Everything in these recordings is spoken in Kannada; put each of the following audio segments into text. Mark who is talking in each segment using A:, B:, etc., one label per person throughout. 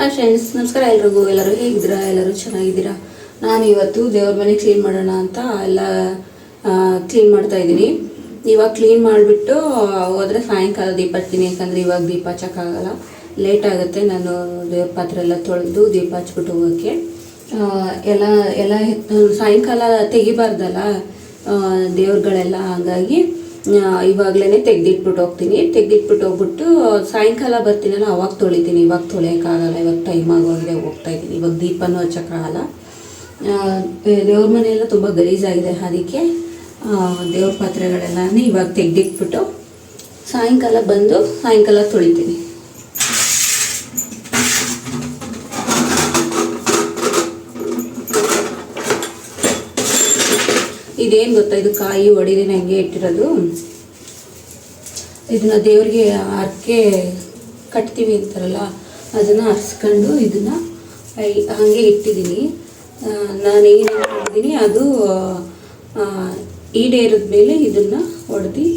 A: ಹಾಯ್ ಫ್ರೆಂಡ್ಸ್ ನಮಸ್ಕಾರ ಎಲ್ರಿಗೂ. ಎಲ್ಲರೂ ಹೇಗಿದ್ದೀರಾ? ಎಲ್ಲರೂ ಚೆನ್ನಾಗಿದ್ದೀರಾ? ನಾನು ಇವತ್ತು ದೇವ್ರ ಮನೆ ಕ್ಲೀನ್ ಮಾಡೋಣ ಅಂತ ಎಲ್ಲ ಕ್ಲೀನ್ ಮಾಡ್ತಾ ಇದ್ದೀನಿ. ಇವಾಗ ಕ್ಲೀನ್ ಮಾಡಿಬಿಟ್ಟು, ಹೋದರೆ ಸಾಯಂಕಾಲ ದೀಪ ಹಚ್ತೀನಿ. ಯಾಕಂದರೆ ಇವಾಗ ದೀಪ ಹಚ್ಚೋಕ್ಕಾಗಲ್ಲ ಲೇಟ್ ಆಗುತ್ತೆ. ನಾನು ದೇವ್ರ ಪಾತ್ರೆ ಎಲ್ಲ ತೊಳೆದು ದೀಪ ಹಚ್ಬಿಟ್ಟು ಹೋಗೋಕ್ಕೆ. ಎಲ್ಲ ಎಲ್ಲ, ಸಾಯಂಕಾಲ ತೆಗಿಬಾರ್ದಲ್ಲ ದೇವ್ರುಗಳೆಲ್ಲ ಹಾಗಾಗಿ. ಇವಾಗಲೇ ತೆಗ್ದಿಟ್ಬಿಟ್ಟು ಹೋಗ್ತೀನಿ. ತೆಗ್ದಿಟ್ಬಿಟ್ಟು ಹೋಗ್ಬಿಟ್ಟು, ಸಾಯಂಕಾಲ ಬರ್ತೀನಲ್ಲ, ಅವಾಗ ತೊಳಿತೀನಿ. ಇವಾಗ ತೊಳೆಯೋಕ್ಕಾಗಲ್ಲ, ಇವಾಗ ಟೈಮ್ ಆಗೋಗಿದೆ, ಹೋಗ್ತಾ ಇದ್ದೀನಿ. ಇವಾಗ ದೀಪನೂ ಹಚ್ಚೋಕ್ಕಾಗಲ್ಲ ದೇವ್ರ ಮನೆಯೆಲ್ಲ ತುಂಬ ಗಲೀಜಾಗಿದೆ. ಅದಕ್ಕೆ ದೇವ್ರ ಪಾತ್ರೆಗಳೆಲ್ಲನೇ ಇವಾಗ ತೆಗ್ದಿಟ್ಬಿಟ್ಟು, ಸಾಯಂಕಾಲ ಬಂದು, ಸಾಯಂಕಾಲ ತೊಳಿತೀನಿ. ಇದೇನು ಗೊತ್ತಾ? ಇದು ಕಾಯಿ ಒಡಿದಿನ ಹಂಗೆ ಇಟ್ಟಿರೋದು. ಇದನ್ನ ದೇವ್ರಿಗೆ ಹರಕೆ ಕಟ್ತೀವಿ ಅಂತಾರಲ್ಲ, ಅದನ್ನು ಹರಿಸ್ಕೊಂಡು ಇದನ್ನು ಹಾಗೆ ಇಟ್ಟಿದ್ದೀನಿ. ನಾನು ಏನು ಮಾಡಿದ್ದೀನಿ ಅದು ಈಡೇರಿದ ಮೇಲೆ ಇದನ್ನು ಹೊಡೆದು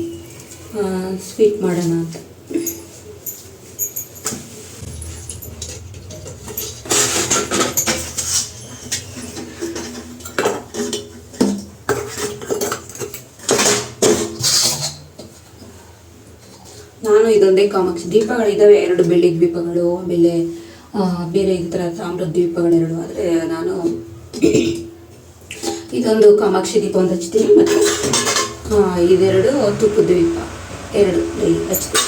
A: ಸ್ವೀಟ್ ಮಾಡೋಣ ಅಂತ ನಾನು ಇದೊಂದೇ ಕಾಮಾಕ್ಷಿ ದೀಪಗಳಿದ್ದಾವೆ ಎರಡು ಬೆಳ್ಳಿ ದೀಪಗಳು ಆಮೇಲೆ ಬೇರೆ ಈ ಥರ ತಾಮ್ರದ ದೀಪಗಳೆರಡು ಆದರೆ ನಾನು ಇದೊಂದು ಕಾಮಾಕ್ಷಿ ದೀಪ ಒಂದು ಹಚ್ತೀನಿ ಮತ್ತು ಇದೆರಡು ತುಪ್ಪದ ದ್ವೀಪ, ಎರಡು ಡೈಲಿ ಹಚ್ತೀನಿ.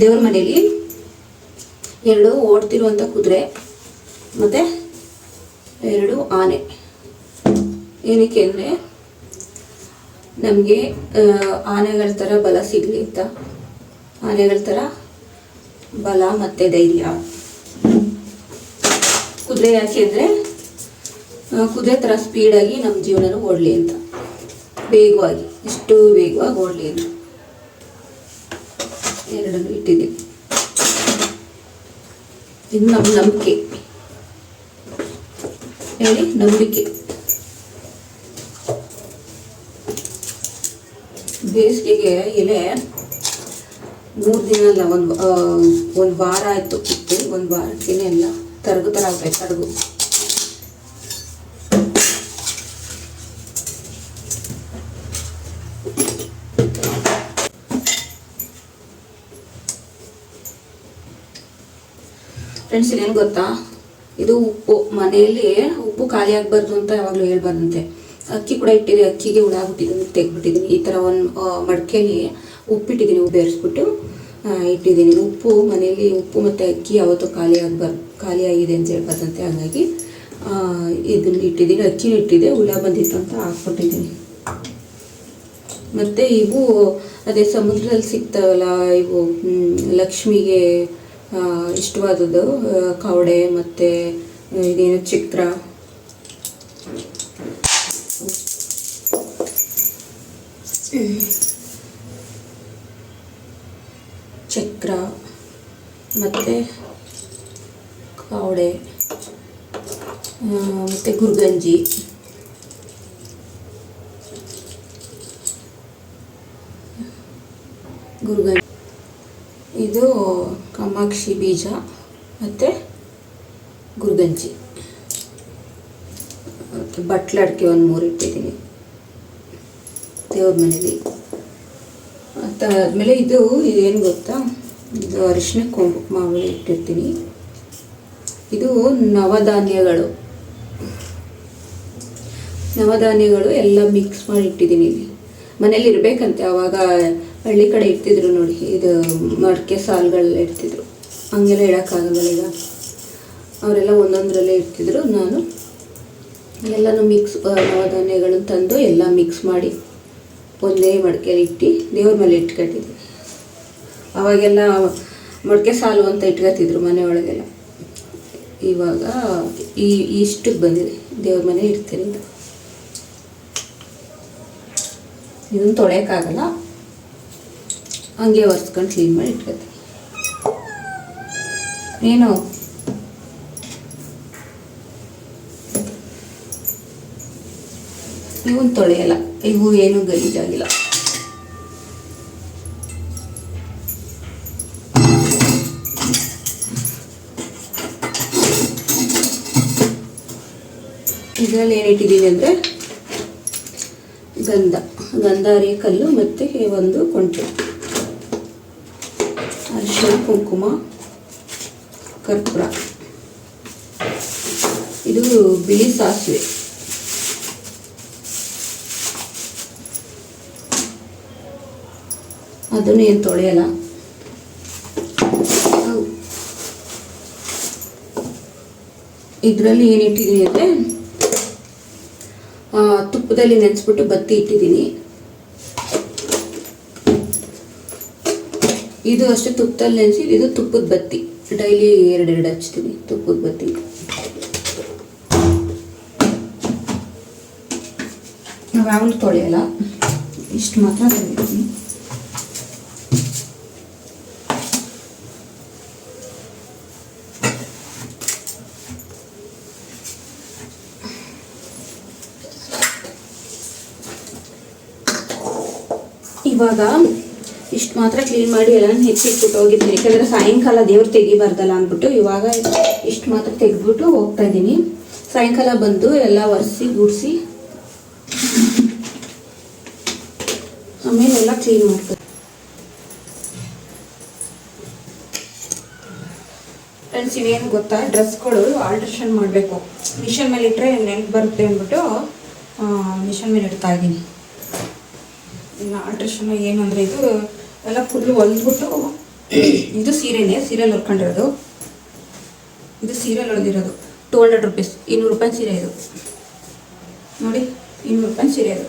A: ದೇವ್ರ ಮನೆಯಲ್ಲಿ ಎರಡು ಓಡ್ತಿರುವಂಥ ಕುದುರೆ, ಮತ್ತು ಎರಡು ಆನೆ. ಏನಕ್ಕೆ ಅಂದರೆ ನಮಗೆ ಆನೆಗಳ ಥರ ಬಲ ಸಿಗಲಿ ಅಂತ. ಆನೆಗಳ ಥರ ಬಲ ಮತ್ತು ಧೈರ್ಯ. ಕುದುರೆ ಯಾಕೆ ಅಂದರೆ ಕುದುರೆ ಥರ ಸ್ಪೀಡಾಗಿ ನಮ್ಮ ಜೀವನನೂ ಓಡಲಿ ಅಂತ. ವೇಗವಾಗಿ ಎಷ್ಟು ವೇಗವಾಗಿ ಓಡಲಿ ಅಂತ. ಎರಡನ್ನು ಇಟ್ಟಿದ್ದೀವಿ ಇದು ನಮ್ಮ ನಂಬಿಕೆ. ಹೇಳಿ, ನಂಬಿಕೆ. ಬೇಸಿಗೆಗೆ ಎಲೆ ಮೂರು ದಿನ ಅಲ್ಲ ಒಂದು ಒಂದು ವಾರ ಆಯಿತು ಒಂದು ವಾರಕ್ಕೆ ಎಲ್ಲ ತರಗು ಥರ ಆಗ್ಬೇಕು ತರಗು. ಫ್ರೆಂಡ್ಸ್ ಇನ್ನೇನು ಗೊತ್ತಾ? ಇದು ಉಪ್ಪು. ಮನೆಯಲ್ಲಿ ಉಪ್ಪು ಖಾಲಿ ಆಗಬಾರ್ದು ಅಂತ ಯಾವಾಗಲೂ ಹೇಳ್ಬಾರ್ದಂತೆ. ಅಕ್ಕಿ ಕೂಡ ಇಟ್ಟಿದೆ. ಅಕ್ಕಿಗೆ ಹುಳ ಬಿಟ್ಟಿದ್ದೀನಿ ತೆಗ್ದುಬಿಟ್ಟಿದ್ದೀನಿ. ಈ ಥರ ಒಂದು ಮಡಿಕೆಯಲ್ಲಿ ಉಪ್ಪಿಟ್ಟಿದ್ದೀನಿ, ಉಪ್ಪು ಬೇರಿಸ್ಬಿಟ್ಟು ಇಟ್ಟಿದ್ದೀನಿ. ಉಪ್ಪು, ಮನೆಯಲ್ಲಿ ಉಪ್ಪು ಮತ್ತು ಅಕ್ಕಿ ಯಾವತ್ತೂ ಖಾಲಿ ಆಗಬಾರ್ದು ಖಾಲಿ ಆಗಿದೆ ಅಂತ ಹೇಳ್ಬಾರ್ದಂತೆ. ಹಾಗಾಗಿ ಇದನ್ನ ಇಟ್ಟಿದ್ದೀನಿ. ಅಕ್ಕಿ ಇಟ್ಟಿದೆ. ಹುಳ ಬಂದಿತ್ತು ಅಂತ ಹಾಕ್ಬಿಟ್ಟಿದ್ದೀನಿ. ಮತ್ತು ಇವು, ಅದೇ ಸಮುದ್ರದಲ್ಲಿ ಸಿಗ್ತಾವಲ್ಲ, ಇವು ಲಕ್ಷ್ಮಿಗೆ ಇಷ್ಟವಾದದ್ದು ಕವಡೆ ಮತ್ತು ಇದೇನು ಚಕ್ರ ಚಕ್ರ ಮತ್ತು ಕಾವಡೆ ಮತ್ತು ಗುರುಗಂಜಿ. ಗುರುಗಂಜಿ ಕಾಮಾಕ್ಷಿ ಬೀಜ ಮತ್ತು ಗುರುಗಂಜಿ. ಮತ್ತು ಬಟ್ಲಡ್ಕೆ ಒಂದು ಮೂರು ಇಟ್ಟಿದ್ದೀನಿ. ದೇವ್ರ ಮನೇಲಿ. ಆದಮೇಲೆ ಇದು ಇದೇನು ಗೊತ್ತಾ? ಇದು ಅರಿಶಿನ ಕುಂಕುಮಗಳು ಇಟ್ಟಿರ್ತೀನಿ. ಇದು ನವಧಾನ್ಯಗಳು. ನವಧಾನ್ಯಗಳು ಎಲ್ಲ ಮಿಕ್ಸ್ ಮಾಡಿ ಇಟ್ಟಿದ್ದೀನಿ ಇಲ್ಲಿ. ಮನೇಲಿ ಇರಬೇಕಂತೆ ಆವಾಗ ಹಳ್ಳಿ ಕಡೆ ಇರ್ತಿದ್ರು ನೋಡಿ, ಇದು ಮಡಿಕೆ ಸಾಲುಗಳೆಲ್ಲ ಇರ್ತಿದ್ರು ಹಂಗೆಲ್ಲ ಇಡೋಕ್ಕಾಗಲ್ಲ ಈಗ. ಅವರೆಲ್ಲ ಒಂದೊಂದರಲ್ಲೇ ಇರ್ತಿದ್ರು, ನಾನು ಎಲ್ಲನೂ ಮಿಕ್ಸ್ ನವಧಾನ್ಯಗಳನ್ನು ತಂದು ಎಲ್ಲ ಮಿಕ್ಸ್ ಮಾಡಿ ಒಂದೇ ಮಡಿಕೆಯಲ್ಲಿ ಇಟ್ಟು ದೇವ್ರ ಮೇಲೆ ಇಟ್ಕೊಂಡಿದ್ದೆ ಅವಾಗೆಲ್ಲ ಮಡಿಕೆ ಸಾಲು ಅಂತ ಇಟ್ಕೊತಿದ್ರು ಮನೆಯೊಳಗೆಲ್ಲ. ಇವಾಗ ಈ ಇಷ್ಟಕ್ಕೆ ಬಂದಿದೆ, ದೇವ್ರ ಮನೆ ಇಡ್ತೀನಿ ಇದು ಇದನ್ನು ತೊಳೆಯೋಕ್ಕಾಗಲ್ಲ. ಹಂಗೆ ಒರೆಸ್ಕೊಂಡು ಕ್ಲೀನ್ ಮಾಡಿ ಇಟ್ಕೊತೀನಿ ಏನು? ಇವನ್ ತೊಳೆಯಲ್ಲ ಇವು ಏನು ಗಲೀಜಾಗಿಲ್ಲ ಇದರಲ್ಲಿ ಏನು ಇಟ್ಟಿದ್ದೀನಿ ಅಂದರೆ ಗಂಧ. ಗಂಧಾರಿ ಕಲ್ಲು ಮತ್ತು ಒಂದು ಕೊಂಚ. ಅರಿಶಿನ ಕುಂಕುಮ. ಕರ್ಪೂರ. ಇದು ಬಿಳಿ ಸಾಸಿವೆ. ಅದನ್ನು ಏನು ತೊಳೆಯಲ್ಲ? ಇದರಲ್ಲಿ ಏನು ಇಟ್ಟಿದ್ದೀನಿ ಅಂದರೆ ತುಪ್ಪದಲ್ಲಿ ನೆನೆಸ್ಬಿಟ್ಟು ಬತ್ತಿ ಇಟ್ಟಿದ್ದೀನಿ. ಇದು ಅಷ್ಟೇ ತುಪ್ಪದಲ್ಲಿ ನೆನೆಸಿ, ಇದು ತುಪ್ಪದ ಬತ್ತಿ. ಡೈಲಿ ಎರಡೆರಡು ಹಚ್ತೀವಿ ತುಪ್ಪದ ಬತ್ತಿ. ನಾವು ಯಾವಾಗಲೂ ತೊಳೆಯಲ್ಲ ಇಷ್ಟು ಮಾತ್ರ ತೊಳಿತೀನಿ ಇವಾಗ ಇಷ್ಟು ಮಾತ್ರ ಕ್ಲೀನ್ ಮಾಡಿ ಎಲ್ಲ ಹೆಚ್ಚಿಟ್ಬಿಟ್ಟು ಹೋಗಿದ್ದೀನಿ. ಯಾಕಂದರೆ ಸಾಯಂಕಾಲ ದೇವ್ರು ತೆಗಿಬಾರ್ದಲ್ಲ ಅಂದ್ಬಿಟ್ಟು ಇವಾಗ ಇಷ್ಟು ಮಾತ್ರ ತೆಗೆದ್ಬಿಟ್ಟು ಹೋಗ್ತಾ ಇದ್ದೀನಿ. ಸಾಯಂಕಾಲ ಬಂದು ಎಲ್ಲ ಒರೆಸಿ, ಗುಡಿಸಿ ಆಮೇಲೆ ಎಲ್ಲ ಕ್ಲೀನ್ ಮಾಡ್ತೀನಿ. ಫ್ರೆಂಡ್ಸ್ ಇವೇನು ಗೊತ್ತಾ? ಡ್ರೆಸ್ಗಳು ಆಲ್ಟ್ರೇಷನ್ ಮಾಡಬೇಕು. ಮಿಷನ್ ಮೇಲೆ ಇಟ್ಟರೆ ನೆನಪು ಬರುತ್ತೆ ಅಂದ್ಬಿಟ್ಟು ಮಿಷನ್ ಮೇಲೆ ಇಡ್ತಾ ಇದ್ದೀನಿ. ಇನ್ನು ಆಲ್ಟ್ರೇಷನ್ ಏನು ಅಂದರೆ ಇದು ಎಲ್ಲ ಫುಲ್ಲು ಹೊಲ್ದ್ಬಿಟ್ಟು ಇದು ಸೀರೆನೇ ಸೀರೆಯಲ್ಲಿ ಹೊಲ್ಕೊಂಡಿರೋದು ಇದು ಸೀರೆಯಲ್ಲಿ ಹೊಡೆದಿರೋದು. ಟೂ ಹಂಡ್ರೆಡ್ ರುಪೀಸ್ ಇನ್ನೂರು ರೂಪಾಯಿ ಸೀರೆ ಇದು. ನೋಡಿ, ಇನ್ನೂರು ರೂಪಾಯಿ ಸೀರೆ ಇದು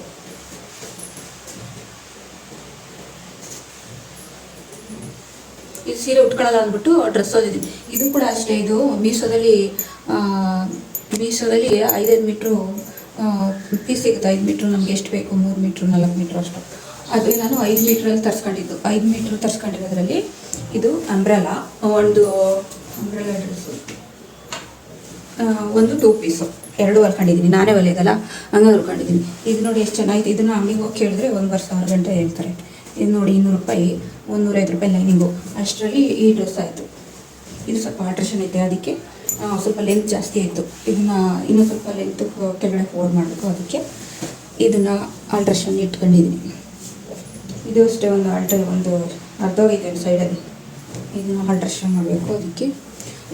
A: ಇದು ಸೀರೆ ಉಟ್ಕೊಳ್ಳಲ್ಲ ಅಂದ್ಬಿಟ್ಟು ಡ್ರೆಸ್ ಓದಿದ್ದೀನಿ ಇದು ಕೂಡ ಅಷ್ಟೇ, ಇದು ಮೀಸೋದಲ್ಲಿ ಮೀಸೋದಲ್ಲಿ ಐದೈದು ಮೀಟ್ರು ಪೀಸ್ ಸಿಗುತ್ತೆ. ಐದು ಮೀಟ್ರು ನಮ್ಗೆ ಎಷ್ಟು ಬೇಕು? ಮೂರು ಮೀಟ್ರು ನಾಲ್ಕು ಮೀಟ್ರು ಅಷ್ಟು. ಅದು ನಾನು ಐದು ಮೀಟ್ರಲ್ಲಿ ತರಿಸ್ಕೊಂಡಿದ್ದು. ಐದು ಮೀಟ್ರ್ ತರಿಸ್ಕೊಂಡಿರೋದ್ರಲ್ಲಿ ಇದು ಅಂಬ್ರೆಲಾ ಒಂದು ಅಂಬ್ರೆಲಾ ಡ್ರೆಸ್ಸು ಒಂದು ಟೂ ಪೀಸು ಎರಡು ಹೊಲ್ಕೊಂಡಿದ್ದೀನಿ ನಾನೇ ಹೊಲಿಯೋದಲ್ಲ? ಹಂಗೆ ಹೊಲ್ಕೊಂಡಿದ್ದೀನಿ. ಇದು ನೋಡಿ ಎಷ್ಟು ಚೆನ್ನಾಗಿದೆ. ಇದನ್ನು ಅಂಗಡಿಗೆ ಹೋಗಿ ಕೇಳಿದ್ರೆ ಒಂದುವರೆ ಸಾವಿರ ಗಂಟೆ ಹೇಳ್ತಾರೆ. ಇದು ನೋಡಿ ಇನ್ನೂರು ರೂಪಾಯಿ, ಮುನ್ನೂರೈವತ್ತು ರೂಪಾಯಿ ಲೈನಿಂಗು ಅಷ್ಟರಲ್ಲಿ ಈ ಡ್ರೆಸ್ ಆಯಿತು. ಇದು ಸ್ವಲ್ಪ ಆಲ್ಟ್ರೇಷನ್ ಐತೆ ಅದಕ್ಕೆ. ಸ್ವಲ್ಪ ಲೆಂತ್ ಜಾಸ್ತಿ ಆಯಿತು. ಇದನ್ನು ಇನ್ನೂ ಸ್ವಲ್ಪ ಲೆಂತ್ ಕೆಳಗಡೆ ಫೋಲ್ಡ್ ಮಾಡಬೇಕು ಅದಕ್ಕೆ. ಇದನ್ನು ಆಲ್ಟ್ರೇಷನ್ ಇಟ್ಕೊಂಡಿದ್ದೀನಿ. ಇದು ಅಷ್ಟೇ ಒಂದು ಆಲ್ಟರ್ ಒಂದು ಅರ್ಧೋಗಿದೆ ಸೈಡಲ್ಲಿ ಇದನ್ನ ಆಲ್ಟ್ರೇಷನ್ ಮಾಡಬೇಕು ಅದಕ್ಕೆ.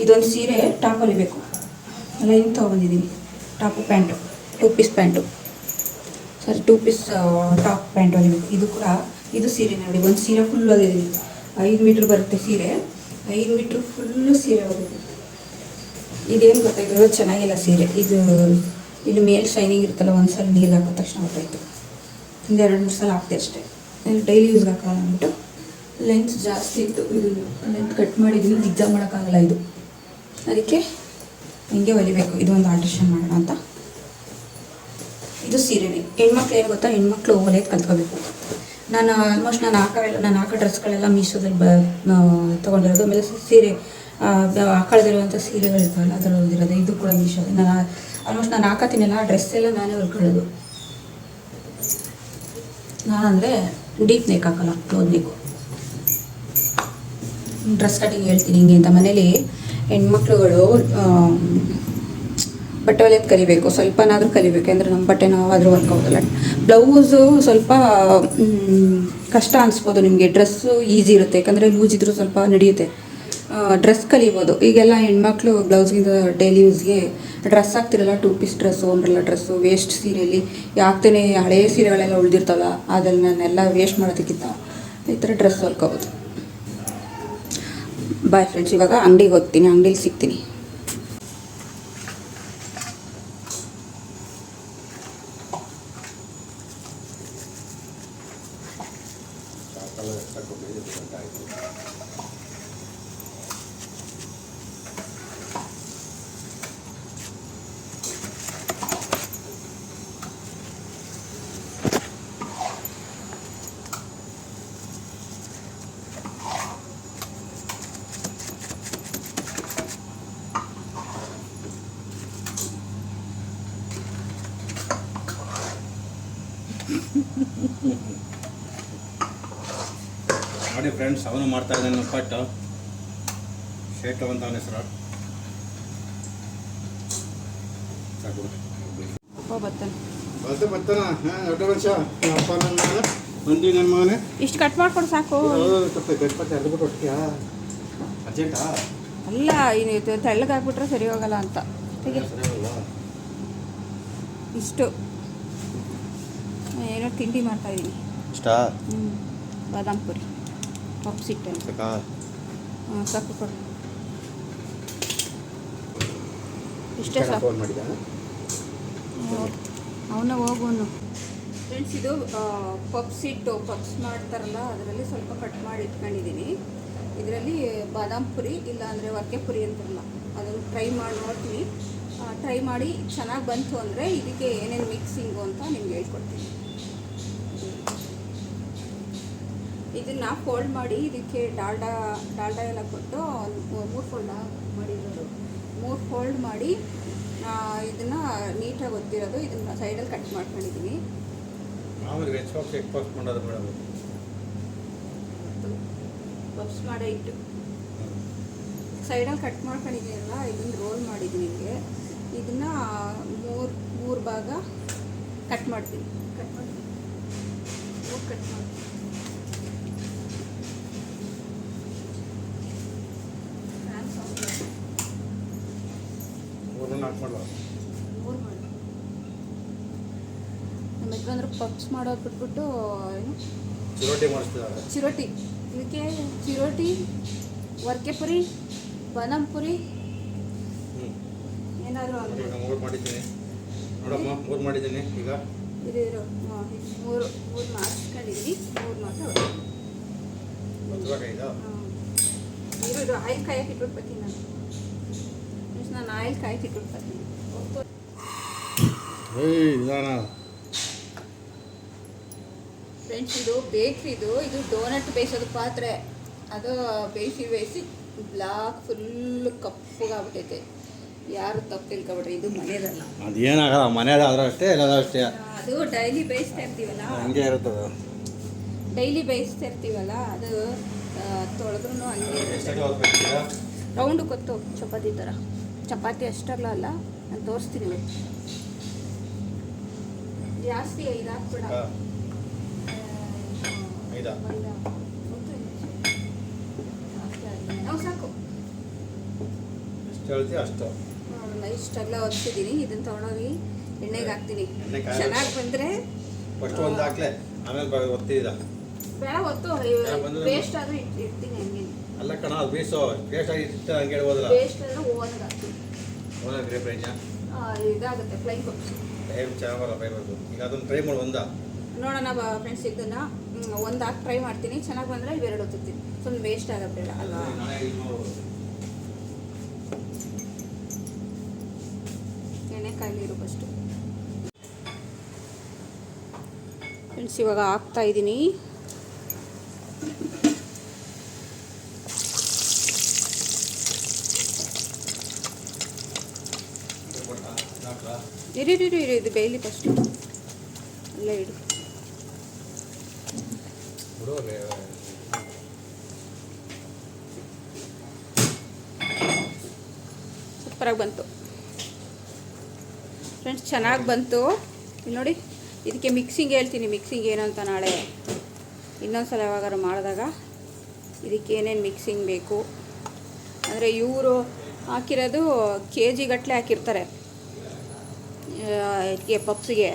A: ಇದೊಂದು ಸೀರೆ ಟಾಪ್ ಹೊಲಿಬೇಕು ಲೈನ್ ತೊಗೊಂಡಿದ್ದೀನಿ top pant two piece pant ಸರಿ ಟೂ ಪೀಸ್ ಟಾಪ್ ಪ್ಯಾಂಟ್ ಹೊಲಿಬೇಕು ಇದು ಕೂಡ ಇದು ಸೀರೆ ನೋಡಿ. ಒಂದು ಸೀರೆ ಫುಲ್ ಹೊಲಿದ್ದೀನಿ ಐದು ಮೀಟ್ರ್ ಬರುತ್ತೆ ಸೀರೆ. ಐದು ಮೀಟ್ರ್ ಫುಲ್ಲು ಸೀರೆ ಹೊಲಿದ್ದೀನಿ ಇದೇನು ಗೊತ್ತಾಯ್ತು? ಚೆನ್ನಾಗಿಲ್ಲ ಸೀರೆ. ಇದು ಇಲ್ಲಿ ಮೇಲ್ ಶೈನಿಂಗ್ ಇರುತ್ತಲ್ಲ ಒಂದು ಸಲ ನೀರು ಹಾಕೋ ತಕ್ಷಣ ಗೊತ್ತಾಯ್ತು. ಒಂದು ಎರಡು, ಮೂರು ಸಲ ಹಾಕ್ತೆ ಅಷ್ಟೇ. ಡೈಲಿ ಯೂಸ್ಗೆ ಹಾಕೋಣ ಅಂದ್ಬಿಟ್ಟು ಲೆಂತ್ ಜಾಸ್ತಿ ಇತ್ತು. ಇದು ಲೆಂತ್ ಕಟ್ ಮಾಡಿದ್ದೀನಿ. ಎಕ್ಸಾಮ್ ಮಾಡೋಕ್ಕಾಗಲ್ಲ ಇದು. ಅದಕ್ಕೆ ಹಿಂಗೆ ಹೊಲಿಬೇಕು. ಇದು ಒಂದು ಆಲ್ಟ್ರೇಷನ್ ಮಾಡೋಣ ಅಂತ. ಇದು ಸೀರೆನೇ ಹೆಣ್ಮಕ್ಳು ಏನು ಗೊತ್ತಾ? ಹೆಣ್ಮಕ್ಳು ಹೊಲಿಯೋದು ಕಲ್ತ್ಕೋಬೇಕು ನಾನು ಆಲ್ಮೋಸ್ಟ್ ನಾನು ಹಾಕೋಲ್ಲ ನಾನು ಹಾಕೋ ಡ್ರೆಸ್ಗಳೆಲ್ಲ ಮೀಶೋದಲ್ಲಿ ಬ ತೊಗೊಂಡಿರೋದು. ಆಮೇಲೆ ಸೀರೆ ಹಾಕೊಳ್ದಿರುವಂಥ ಸೀರೆಗಳಿರ್ತಾವಲ್ಲ ಅದರಲ್ಲಿ ಹೊಲಿದಿರೋದು. ಇದು ಕೂಡ ಮೀಶೋದು ನಾನು ಆಲ್ಮೋಸ್ಟ್ ನಾನು ಹಾಕೋತೀನಿ ಆ ಡ್ರೆಸ್ ಎಲ್ಲ ನಾನೇ ಹೊಲ್ಕೊಳ್ಳೋದು. ನಾನಂದರೆ ಡೀಪ್ ನೆಕ್ ಹಾಕಲ್ಲ ಕ್ಲೋತ್ ನೆಕ್ ಡ್ರೆಸ್ ಕಟಿಂಗ್ ಹೇಳ್ತೀನಿ ಹಿಂಗೆ ಅಂತ. ಮನೇಲಿ ಹೆಣ್ಮಕ್ಳುಗಳು ಬಟ್ಟೆ ಹೊಲಿಯೋದು ಕಲಿಬೇಕು, ಸ್ವಲ್ಪನಾದರೂ ಕಲಿಬೇಕು. ಅಂದರೆ ನಮ್ಮ ಬಟ್ಟೆ ನಾವಾದರೂ ಹೊಲ್ಕೋಬೋದಲ್ಲ ಬ್ಲೌಸು ಸ್ವಲ್ಪ ಕಷ್ಟ ಅನಿಸ್ಬೋದು ನಿಮಗೆ. ಡ್ರೆಸ್ಸು ಈಸಿ ಇರುತ್ತೆ. ಯಾಕಂದರೆ ಲೂಸ್ ಇದ್ರೂ ಸ್ವಲ್ಪ ನಡೆಯುತ್ತೆ. ಡ್ರೆಸ್ ಕಲಿಬೋದು. ಈಗೆಲ್ಲ ಹೆಣ್ಮಕ್ಳು ಬ್ಲೌಸಿಂದ ಡೈಲಿ ಯೂಸ್ಗೆ ಡ್ರೆಸ್ ಹಾಕ್ತಿರಲ್ಲ ಟೂ ಪೀಸ್ ಡ್ರೆಸ್ ಒಂದ್ರಲ್ಲ ಡ್ರೆಸ್ಸು ವೇಸ್ಟ್ ಸೀರೆಯಲ್ಲಿ. ಯಾಕ್ತೇನೆ ಹಳೆಯ ಸೀರೆಗಳೆಲ್ಲ ಉಳಿದಿರ್ತಲ್ಲ ಅದನ್ನು ನಾನೆಲ್ಲ ವೇಸ್ಟ್ ಮಾಡೋದಕ್ಕಿಂತ ಈ ಥರ ಡ್ರೆಸ್ ಹೊಲ್ಕೋಬೋದು. ಬಾಯ್ ಫ್ರೆಂಡ್ಸ್ ಇವಾಗ ಅಂಗಡಿಗೆ ಹೋಗ್ತೀನಿ, ಅಂಗಡಿಲಿ ಸಿಗ್ತೀನಿ.
B: ನೋಡಿ ಫ್ರೆಂಡ್ಸ್ ಅವನು ಮಾಡ್ತಾ ಇದ್ದಾನೆ ಉಪ್ಪಾಟ್ಟು ಶೇಖವ್ ಅಂತ ಅವನ ಹೆಸರು
A: ಬರ್ತಾನೆ.
B: ಬರ್ತೇ ಬರ್ತಾನ. ಹಾಂ ದೊಡ್ಡ ಮನುಷ್ಯ ನಮ್ಮ ಅಪ್ಪ ನನ್ನ ಮಗನ. ಮಂದಿ ನನ್ನ ಮಗನೇ.
A: ಇಷ್ಟು ಕಟ್ ಮಾಡ್ಕೊಂಡು ಸಾಕು.
B: ಅರ್ಜೆಂಟಾ?
A: ಅಲ್ಲ ಇದು ತೆಳ್ಳಗಾಗ್ಬಿಟ್ರೆ ಸರಿ ಹೋಗಲ್ಲ ಅಂತ.
B: ಸರಿಯಾಗಲ್ಲ
A: ಇಷ್ಟು. ಏನೋ ತಿಂಡಿ ಮಾಡ್ತಾ ಇದ್ದೀನಿ.
B: ಇಷ್ಟಾ?
A: ಹ್ಞೂ ಬಾದಾಮ್ ಪುರಿ ಪಪ್ಸ್ ಇಟ್ಟು
B: ಸಾಕಾ
A: ಹಾಂ ಸಾಕು ಕೊಡು. ಇಷ್ಟೇ ಸಾಕು.
B: ಫೋನ್ ಮಾಡಿದ
A: ಅವನ ಹೋಗೋನು ಫ್ರೆಂಡ್ಸ್ ಇದು ಪಪ್ಸ್ ಇಟ್ಟು ಪಪ್ಸ್ ಮಾಡ್ತಾರಲ್ಲ ಅದರಲ್ಲಿ ಸ್ವಲ್ಪ ಕಟ್ ಮಾಡಿ ಇಟ್ಕೊಂಡಿದ್ದೀನಿ. ಇದರಲ್ಲಿ ಬಾದಾಮ್ ಪುರಿ ಇಲ್ಲ ಅಂದರೆ ವರ್ಕೆ ಪುರಿ ಅಂತಾರಲ್ಲ ಅದನ್ನು ಟ್ರೈ ಮಾಡಿ ನೋಡ್ತೀನಿ. ಟ್ರೈ ಮಾಡಿ ಚೆನ್ನಾಗಿ ಬಂತು ಅಂದರೆ ಇದಕ್ಕೆ ಏನೇನು ಮಿಕ್ಸಿಂಗು ಅಂತ ನಿಮ್ಗೆ ಹೇಳ್ಕೊಡ್ತೀನಿ. ಇದನ್ನು ಫೋಲ್ಡ್ ಮಾಡಿ ಇದಕ್ಕೆ ಡಾಲ್ಡಾ ಡಾಲ್ಡಾ ಎಲ್ಲ ಕೊಟ್ಟು ಮೂರು ಫೋಲ್ಡ್ ಮಾಡಿರೋದು. ಮೂರು ಫೋಲ್ಡ್ ಮಾಡಿ ಇದನ್ನು ನೀಟಾಗಿ ಒತ್ತಿರೋದು. ಇದನ್ನು ಸೈಡಲ್ಲಿ ಕಟ್ ಮಾಡ್ಕೊಂಡಿದ್ದೀನಿ
B: ಪಫ್ಸ್
A: ಪಪ್ಸ್ ಮಾಡೋ ಇಟ್ಟು. ಸೈಡಲ್ಲಿ ಕಟ್ ಮಾಡ್ಕೊಂಡಿದ್ದೀನಲ್ಲ ಇದನ್ನು ರೋಲ್ ಮಾಡಿದ್ದೀನಿ ನಿಮಗೆ ಇದನ್ನು ಮೂರು ಮೂರು ಭಾಗ ಕಟ್ ಮಾಡ್ತೀನಿ. ಕಟ್ ಮಾಡ್ತೀನಿ. ಮೂರು ಕಟ್ ಮಾಡ್ತೀನಿ ಫ್ಯಾನ್ ಸೌಂಡ್
B: ಮೂರನ್ನ ಹಾಕಿ ಮಾಡುವ
A: ಮೂರು ಮಾಡಿ ನಮ್ಮ ಯಜಮಾನ್ರು ಪಪ್ಸ್ ಮಾಡೋದು ಬಿಟ್ಬಿಟ್ಟು ಏನು?
B: ಚಿರೋಟಿ ಮಾಡಿಸ್ತಿದ್ದಾರೆ.
A: ಚಿರೋಟಿ. ಇದಕ್ಕೆ ಚಿರೋಟಿ ವರ್ಕೆ ಪುರಿ ಬನಂಪುರಿ. ಪುರಿ ಏನಾದರೂ
B: ಮೂರು ಮಾಡಿದ್ದೀನಿ. ನೋಡಮ್ಮ ಮೂರು ಮಾಡಿದ್ದೀನಿ ಈಗ.
A: ಇದು ಇರೋ. ಹಾಂ, ಮೂರು ಮೂರು ಮಾಡಿಸ್ಕೊಂಡಿದ್ದೀನಿ ಮೂರು ಮಾತ್ರ ಇದು ಆಯಿಲ್ ಕಾಯಕ್ಕೆ ಇಟ್ಬಿಟ್ಟು ಬರ್ತೀನಿ ನಾನು. ನಾನು ಆಯಿಲ್ ಕಾಯಕ್ಕೆ
B: ಏಯ್ ನಿಧಾನ.
A: ಫ್ರೆಂಡ್ಸ್ ಇದು ಬೇಕ್ರಿದು ಇದು ಡೋನಟ್ ಬೇಯಿಸೋದು ಪಾತ್ರೆ ಅದು ಬೇಯಿಸಿ ಬೇಯಿಸಿ ಬ್ಲಾಕ್ ಫುಲ್ ಕಪ್ಪಗಾಗ್ಬಿಟ್ಟೈತೆ. ಯಾರು ತಪ್ಪು ತಿಳ್ಕೊಬಿಡ್ರಿ ಇದು ಮನೆಯದಲ್ಲ.
B: ಅದೇನಾಗಲ್ಲ ಮನೆಯಲ್ಲ ಮನೇಲಿ ಆದ್ರೂ ಅಷ್ಟೇ
A: ಅದು ಡೈಲಿ ಬೇಯಿಸ್ತಾ ಇರ್ತೀವಲ್ಲ?
B: ಹಂಗೆ ಇರುತ್ತದೆ.
A: ಡೈಲಿ ಬೇಯಿಸ್ತಾ ಇರ್ತೀವಲ್ಲ ಅದು ತೊಳೆದ್ರೂ ಹಂಗೆ ರೌಂಡ್ ಕೊತ್ತು ಚಪಾತಿ ಥರ. ಚಪಾತಿ ಅಷ್ಟಲ್ಲ ಅಲ್ಲ ನಾನು ತೋರಿಸ್ತೀನಿ ಜಾಸ್ತಿ ಇದು ನಾವು ಸಾಕು
B: ಎಷ್ಟು ಹೇಳ್ತೀವಿ ಅಷ್ಟು?
A: ನೋಡೋಣ ಇಷ್ಟೆಲ್ಲ ಒತ್ತಿದ್ದೀನಿ ಇದನ್ನ ತೊಗೊಂಡೋಗಿ ಎಣ್ಣೆಗೆ ಹಾಕ್ತೀನಿ. ಚೆನ್ನಾಗಿ ಬಂದರೆ
B: ಫಸ್ಟ್ ಒಂದು ಹಾಕ್ಲೆ. ಆಮೇಲೆ ಬ ಒತ್ತಿದ.
A: ಬೇಡ ಒತ್ತು. ಆದರೂ ಹಂಗೆ.
B: ಅಲ್ಲ ಕಣ ಅದು ಬೀಸು ಆಗಿ ಹಂಗೆ ಹೇಳ್ಬೋದಲ್ಲ
A: ಪೇಸ್ಟ್ ಆದರೆ ಓನಾಗಿ ಹಾಕ್ತೀನಿ.
B: ಓನ ಗ್ರೇ
A: ಆ, ಇದಾಗುತ್ತೆ ಫ್ಲೈ ಬಾಕ್ಸ್
B: ಟೈಮ್ ಚೆನ್ನಾಗಿ ಬರಲ್ಲ ಬೈರೋದು. ಈಗ ಅದನ್ನ ಟ್ರೈ ಮಾಡಿ ಒಂದ?
A: ನೋಡೋಣ ಫ್ರೆಂಡ್ಸ್ ಇದನ್ನ ಒಂದು ಹಾಕಿ ಟ್ರೈ ಮಾಡ್ತೀನಿ. ಚೆನ್ನಾಗಿ ಬಂದರೆ ಇವೆರಡು ಒತ್ತುತ್ತೀನಿ ಸುಮ್ಮನೆ ವೇಸ್ಟ್ ಆಗೋ ಬೇಡ ಅಲ್ವಾ? ಎಣ್ಣೆ ಕಾಯಿಲಿರು ಫಸ್ಟು ಫ್ರೆಂಡ್ಸ್ ಇವಾಗ ಹಾಕ್ತಾ ಇದ್ದೀನಿ. ಇರಿ ಇದು ಬೇಯಲಿ ಫಸ್ಟು ಅಲ್ಲೇ ಇಡು. ಸೂಪರಾಗಿ ಬಂತು ಫ್ರೆಂಡ್ಸ್ ಚೆನ್ನಾಗಿ ಬಂತು ಇಲ್ಲಿ ನೋಡಿ, ಇದಕ್ಕೆ ಮಿಕ್ಸಿಂಗ್ ಹೇಳ್ತೀನಿ ಮಿಕ್ಸಿಂಗ್ ಏನು ಅಂತ ನಾಳೆ. ಇನ್ನೊಂದು ಸಲ ಯಾವಾಗಾರು ಮಾಡಿದಾಗ ಇದಕ್ಕೆ ಏನೇನು ಮಿಕ್ಸಿಂಗ್ ಬೇಕು. ಅಂದರೆ ಇವರು ಹಾಕಿರೋದು ಕೆ ಜಿ ಗಟ್ಟಲೆ ಹಾಕಿರ್ತಾರೆ ಇದಕ್ಕೆ ಪಪ್ಸಿಗೆ.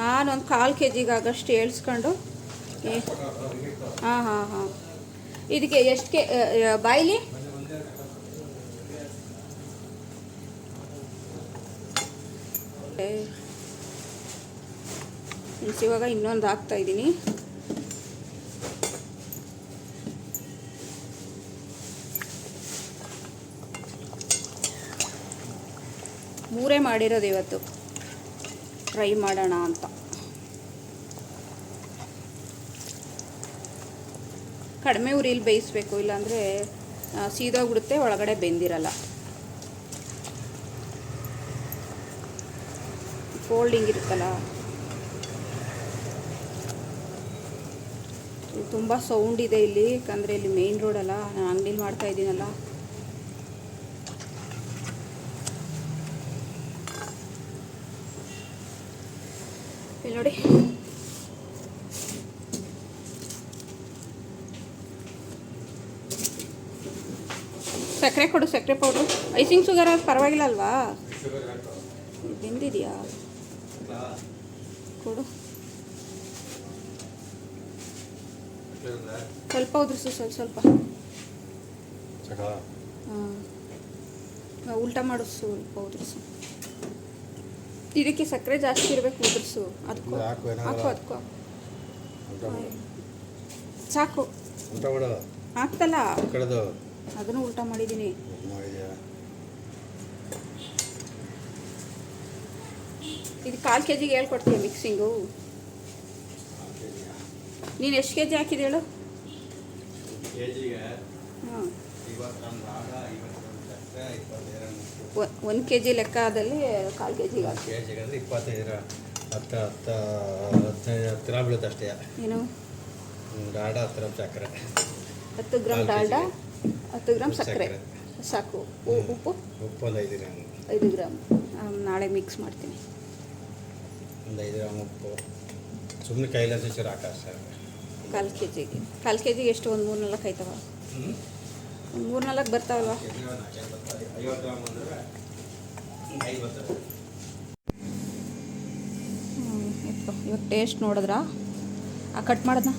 A: ನಾನೊಂದು ಕಾಲು ಕೆ ಜಿಗೆ ಆಗಷ್ಟು ಏಳ್ಸ್ಕೊಂಡು ಹಾಂ ಹಾಂ ಹಾಂ. ಇದಕ್ಕೆ ಎಷ್ಟು ಕೆ ಬಾಯ್ಲಿ? ಇವಾಗ ಇನ್ನೊಂದು ಹಾಕ್ತಾ ಇದ್ದೀನಿ. ಮೂರೇ ಮಾಡಿರೋದು ಇವತ್ತು. ಟ್ರೈ ಮಾಡೋಣ ಅಂತ. ಕಡಿಮೆ ಉರಿಲಿ ಬೇಯಿಸ್ಬೇಕು, ಇಲ್ಲಾಂದರೆ ಸೀದೋಗ್ಬಿಡುತ್ತೆ, ಒಳಗಡೆ ಬೆಂದಿರಲ್ಲ. ಫೋಲ್ಡಿಂಗ್ ಇರುತ್ತಲ್ಲ? ತುಂಬ ಸೌಂಡ್ ಇದೆ ಇಲ್ಲಿ. ಯಾಕಂದರೆ ಇಲ್ಲಿ ಮೇನ್ ರೋಡ್ ಅಲ್ಲ. ನಾನು ಅಂಗಡಿಲಿ ಮಾಡ್ತಾ ಇದ್ದೀನಲ್ಲ. ಇಲ್ಲಿ ನೋಡಿ. ಸಕ್ಕರೆ ಕೊಡು ಸಕ್ಕರೆ ಪೌಡ್ರು ಐಸಿಂಗ್ ಶುಗರ್ ಅದು ಪರವಾಗಿಲ್ಲ ಅಲ್ವಾ? ಬೆಂದಿದೆಯಾ ಕೊಡು. ಸ್ವಲ್ಪ ಉದುರಿಸು ಸ್ವಲ್ಪ ಸ್ವಲ್ಪ. ಹಾಂ. ಉಲ್ಟಾ ಮಾಡು ಸ್ವಲ್ಪ ಉದುರಿಸು. ಇದಕ್ಕೆ ಸಕ್ಕರೆ ಜಾಸ್ತಿ ಇರಬೇಕು ಉದುರಿಸು. ಅದಕ್ಕೂ
B: ಹಾಕು,
A: ಅದಕ್ಕೂ ಸಾಕು.
B: ಹಾಕ್ತಲ್ಲ
A: ಅದನ್ನು ಉಲ್ಟಾ ಮಾಡಿದ್ದೀನಿ ಇದು ಕಾಲು ಕೆ ಜಿಗೆ ಹೇಳ್ಕೊಡ್ತೀಯ ಮಿಕ್ಸಿಂಗು ನೀನು ಎಷ್ಟು ಕೆ ಜಿ ಹಾಕಿದೆ ಹೇಳು? ಒಂದು ಕೆ ಜಿ ಲೆಕ್ಕದಲ್ಲಿ ಕಾಲು ಕೆ ಜಿಗೆ ಹಾಕಿ.
B: ಇಪ್ಪತ್ತೈದು ಹತ್ತು ಹತ್ತು ಹದಿನೈದು ಹತ್ತು ಗ್ರಾಮ್ ಬೀಳುತ್ತೆ ಅಷ್ಟೇ
A: ಏನು
B: ಹತ್ತು ಗ್ರಾಮ್ ಸಕ್ಕರೆ.
A: ಹತ್ತು ಗ್ರಾಮ್ ಡಾಲ್ಡಾ ಹತ್ತು ಗ್ರಾಮ್ ಸಕ್ಕರೆ. ಸಾಕು. ಉಪ್ಪು
B: ಉಪ್ಪು? ಒಂದು ಐದು ಗ್ರಾಮ್
A: ಐದು ಗ್ರಾಮ್ ನಾಳೆ ಮಿಕ್ಸ್ ಮಾಡ್ತೀನಿ.
B: ಒಂದು ಐದು ಗ್ರಾಮ್ ಉಪ್ಪು. ಸುಮ್ಮನೆ ಕೈಲಿ ಹಸಿರು ಹಾಕ ಅಷ್ಟೇ.
A: ಕಾಲು ಕೆ ಜಿಗೆ. ಕಾಲು ಕೆ ಜಿಗೆ ಎಷ್ಟು? ಒಂದು ಮೂರು ನಾಲ್ಕು ಆಯ್ತವ ಒಂದು ಮೂರು ನಾಲ್ಕು ಬರ್ತಾವಲ್ವ ಇವಾಗ ಟೇಸ್ಟ್ ನೋಡಿದ್ರಾ? ಆ ಕಟ್ ಮಾಡೋದನ್ನ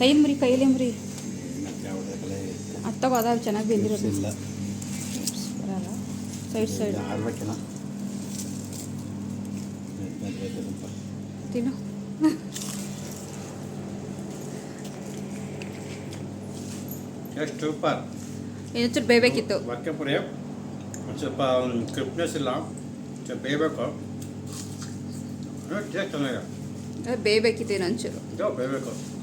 A: ಕೈ ಮರಿ ಕೈಲಿ ಮುರಿ. ಅತ್ತಾಗ ತಗೋ ಅದಾವ ಚೆನ್ನಾಗಿ ಬೆಂದಿರೋದು.
B: ಇಲ್ಲ.
A: ಬರಲ್ಲ. ಸೈಡ್ ಸೈಡ್
B: ಆಡ್ಬೇಕಿಲ್ಲ
A: ತಿನ್ನು.
B: ಎಷ್ಟು ಸೂಪರ್
A: ಇನ್ನೊಂಚೂರು ಬೇಯಬೇಕಿತ್ತು.
B: ವಾಕ್ಯ ಪುರಿ. ಒಂದು ಸ್ವಲ್ಪ ಕ್ರಿಪ್ನೆಸ್ ಇಲ್ಲ. ಸ್ವಲ್ಪ ಬೇಯಬೇಕು. ಟೇಸ್ಟ್ ಚೆನ್ನಾಗಿದೆ.
A: ಬೇಯಬೇಕಿತ್ತು ಇನ್ನೊಂಚೂರು.
B: ಬೇಯಬೇಕು.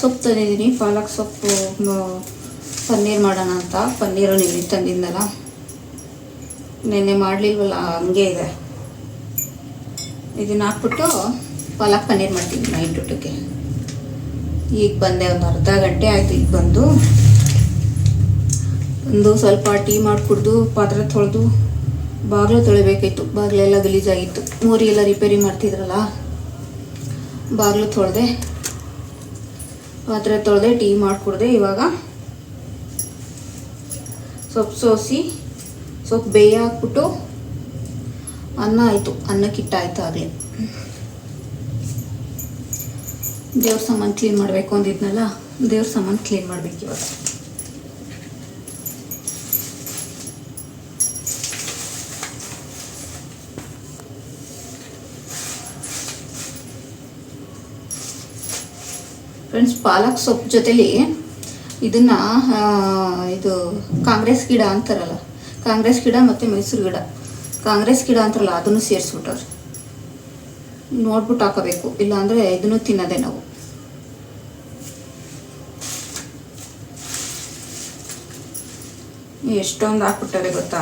A: ಸೊಪ್ಪು ತಂದಿದ್ದೀನಿ, ಪಾಲಕ್ ಸೊಪ್ಪು ಪನ್ನೀರ್ ಮಾಡೋಣ ಅಂತ. ಪನ್ನೀರು ನೀವು ತಂದಿದ್ದಲ್ಲ ನೆನ್ನೆ ಮಾಡಲಿಲ್ವಲ್ಲ, ಹಂಗೆ ಇದೆ. ಇದನ್ನ ಹಾಕ್ಬಿಟ್ಟು ಪಾಲಕ್ ಪನ್ನೀರ್ ಮಾಡ್ತೀನಿ ನೈಟ್ ಊಟಕ್ಕೆ ಈಗ ಬಂದೆ ಒಂದು ಅರ್ಧ ಗಂಟೆ ಆಯಿತು, ಈಗ ಬಂದು. ಒಂದು ಸ್ವಲ್ಪ ಟೀ ಮಾಡಿಕೊಡ್ದು, ಪಾತ್ರೆ ತೊಳೆದು, ಬಾಗಿಲು ತೊಳಿಬೇಕಾಯ್ತು. ಬಾಗಿಲೆಲ್ಲ ಗಲೀಜಾಗಿತ್ತು. ಮೂರಿ ಎಲ್ಲ ರಿಪೇರಿ ಮಾಡ್ತಿದ್ರಲ್ಲ? ಬಾಗಿಲು ತೊಳೆದೆ. ಪಾತ್ರೆ ತೊಳೆದೆ ಟೀ ಮಾಡಿಕೊಡ್ದೆ, ಇವಾಗ ಸೊಪ್ಪು ಸೋಸಿ, ಸೊಪ್ಪು ಬೇಯ ಹಾಕ್ಬಿಟ್ಟು ಅನ್ನ ಆಯಿತು. ಅನ್ನಕ್ಕೆ ಆಗಲಿ ಆಗಲೇ. ದೇವ್ರ ಸಾಮಾನು ಕ್ಲೀನ್ ಮಾಡಬೇಕು ಅಂದಿದ್ನಲ್ಲ, ದೇವ್ರ ಸಾಮಾನು ಕ್ಲೀನ್ ಮಾಡಬೇಕು ಇವಾಗ ಫ್ರೆಂಡ್ಸ್ ಪಾಲಕ್ ಸೊಪ್ಪು ಜೊತೆಲಿ ಇದನ್ನ ಇದು ಕಾಂಗ್ರೆಸ್ ಗಿಡ ಅಂತಾರಲ್ಲ, ಕಾಂಗ್ರೆಸ್ ಗಿಡ ಮತ್ತು ಮೈಸೂರು ಗಿಡ. ಕಾಂಗ್ರೆಸ್ ಗಿಡ ಅಂತಾರಲ್ಲ, ಅದನ್ನು ಸೇರಿಸ್ಬಿಟ್ಟವ್ರು. ನೋಡ್ಬಿಟ್ಟು ಹಾಕೋಬೇಕು, ಇಲ್ಲಾಂದರೆ ಇದನ್ನು ತಿನ್ನೋದೇ ನಾವು. ಎಷ್ಟೊಂದು ಹಾಕ್ಬಿಟ್ಟವೆ ಗೊತ್ತಾ?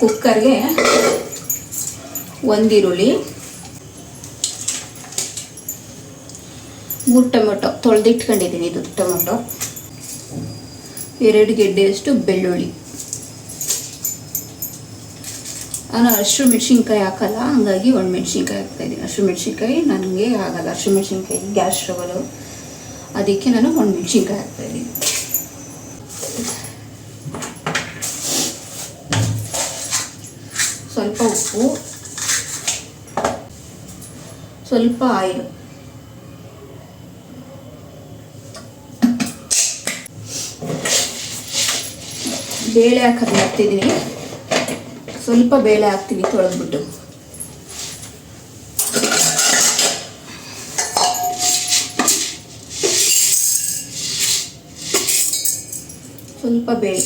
A: ಕುಕ್ಕರ್ಗೆ ಒಂದು ಈರುಳ್ಳಿ ಮೂರು ಟೊಮೆಟೊ ತೊಳೆದಿಟ್ಕೊಂಡಿದ್ದೀನಿ ಇದು ಟೊಮೆಟೊ ಎರಡು ಗೆಡ್ಡೆಯಷ್ಟು ಬೆಳ್ಳುಳ್ಳಿ. ನಾನು ಹಸಿರು ಮೆಣಸಿನ್ಕಾಯಿ ಹಾಕಲ್ಲ, ಹಂಗಾಗಿ ಒಂದು ಮೆಣಸಿನ್ಕಾಯಿ ಹಾಕ್ತಾಯಿದ್ದೀನಿ ಹಸಿರು ಮೆಣಸಿನ್ಕಾಯಿ ನನಗೆ ಆಗಲ್ಲ. ಹಸಿರು ಮೆಣಸಿನ್ಕಾಯಿ ಗ್ಯಾಸ್ ಅದಕ್ಕೆ ನಾನು ಒಂದು ಮೆಣಸಿನ್ಕಾಯಿ ಹಾಕ್ತಾಯಿದ್ದೀನಿ ಉಪ್ಪು ಸ್ವಲ್ಪ ಆಯಿಲ್. ಬೇಳೆ ಹಾಕೋದು ಹಾಕ್ತಿದ್ದೀನಿ. ಸ್ವಲ್ಪ ಬೇಳೆ ಹಾಕ್ತೀನಿ ತೊಳೆದ್ಬಿಟ್ಟು. ಸ್ವಲ್ಪ ಬೇಳೆ.